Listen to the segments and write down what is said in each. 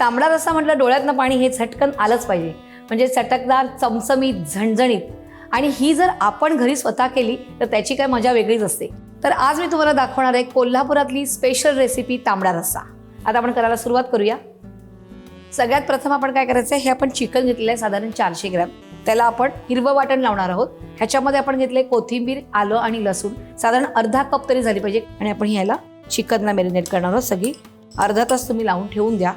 तांबडा रस्सा म्हटलं डोळ्यातनं पाणी हे झटकन आलंच पाहिजे. म्हणजे चटकदार चमचमीत झणझणीत. आणि ही जर आपण घरी स्वतः केली तर त्याची काय मजा वेगळीच असते. तर आज मी तुम्हाला दाखवणार आहे कोल्हापुरातली स्पेशल रेसिपी तांबडा रस्सा. आता आपण करायला सुरुवात करूया. सगळ्यात प्रथम आपण काय करायचं आहे हे आपण चिकन घेतलेलं आहे साधारण चारशे ग्रॅम. त्याला आपण हिरवं वाटण लावणार आहोत. ह्याच्यामध्ये आपण घेतले कोथिंबीर आलं आणि लसूण. साधारण अर्धा कप तरी झाली पाहिजे. आणि आपण ह्याला चिकनला मॅरिनेट करणार आहोत. सगळी अर्धा तास तुम्ही लावून ठेवून द्या.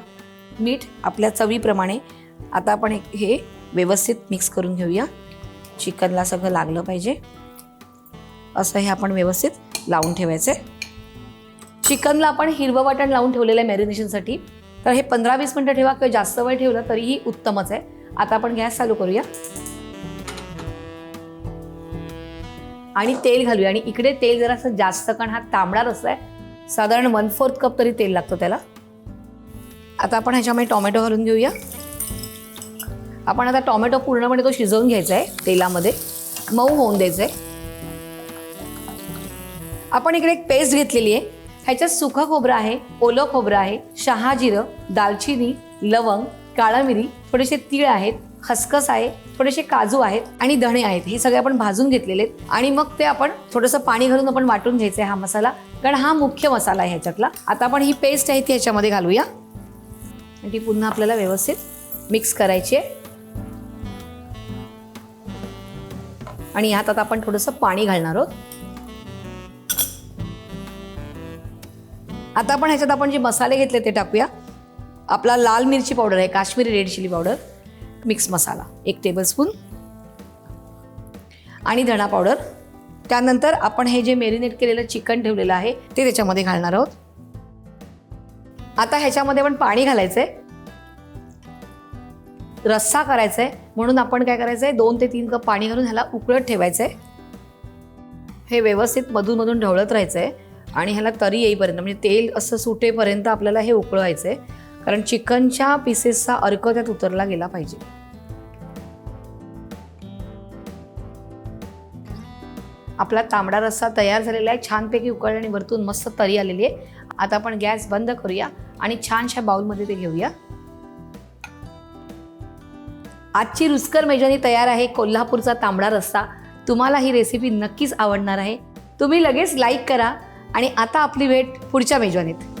मीठ आपल्या चवीप्रमाणे. आता आपण एक- हे व्यवस्थित मिक्स करून घेऊया. चिकनला सगळं लागलं पाहिजे. असं हे आपण व्यवस्थित लावून ठेवायचं आहे चिकनला आपण हिरवं वाटण लावून ठेवलेलं आहे मॅरिनेशनसाठी तर हे पंधरा वीस मिनटं ठेवा किंवा जास्त वेळ ठेवलं तरीही उत्तमच आहे. आता आपण गॅस चालू करूया. आणि तेल घालूया. आणि इकडे तेल जरासं जास्त कारण हा तांबडा रस्सा आहे. साधारण वन फोर्थ कप तरी तेल लागतं त्याला. आता आपण ह्याच्यामध्ये टोमॅटो घालून घेऊया. आपण आता टोमॅटो पूर्णपणे तो शिजवून घ्यायचा आहे तेलामध्ये. मऊ होऊन द्यायचं आहे आपण इकडे एक पेस्ट घेतलेली आहे. ह्याच्यात सुखं खोबरं आहे ओलं खोबरं आहे शहाजिरं दालचिनी लवंग काळा मिरी थोडेसे तीळ आहेत खसखस आहे थोडेसे काजू आहेत आणि धणे आहेत. हे सगळे आपण भाजून घेतलेले आहेत. आणि मग ते आपण थोडंसं पाणी घालून आपण वाटून घ्यायचं आहे हा मसाला. कारण हा मुख्य मसाला आहे ह्याच्यातला. आता आपण ही पेस्ट आहे ती ह्याच्यामध्ये घालूया. आणि ती पुन्हा आपल्याला व्यवस्थित मिक्स करायची आहे. आणि यात आता आपण थोडंसं पाणी घालणार आहोत. आता आपण ह्याच्यात आपण जे मसाले घेतले ते टाकूया. आपला लाल मिरची पावडर आहे Kashmiri red chilli powder. Mix masala एक टेबलस्पून आणि धणा पावडर. त्यानंतर आपण हे जे मेरिनेट केलेलं चिकन ठेवलेलं आहे ते त्याच्यामध्ये घालणार आहोत. आता ह्याच्यामध्ये पण पाणी घालायचंय. रस्सा करायचा आहे म्हणून आपण काय करायचं आहे दोन ते तीन कप पाणी घालून ह्याला उकळत ठेवायचं आहे हे व्यवस्थित मधून मधून ढवळत राहायचं आहे आणि ह्याला तरी येईपर्यंत म्हणजे तेल असं सुटेपर्यंत आपल्याला हे उकळवायचं आहे कारण चिकनच्या पीसेसचा अर्क त्यात उतरला गेला पाहिजे. आपला तांबडा रस्सा तयार झालेला आहे. छानपैकी उकळला आणि वरतून मस्त तरी आलेली आहे. आता आपण गॅस बंद करूया आणि छानशा बाउलमध्ये ते घेऊया. आजची रुचकर मेजवानी तयार आहे कोल्हापूरचा तांबडा रस्सा. तुम्हाला ही रेसिपी नक्कीच आवडणार आहे. तुम्ही लगेच लाईक करा आणि आता आपली भेट पुढच्या मेजवानीत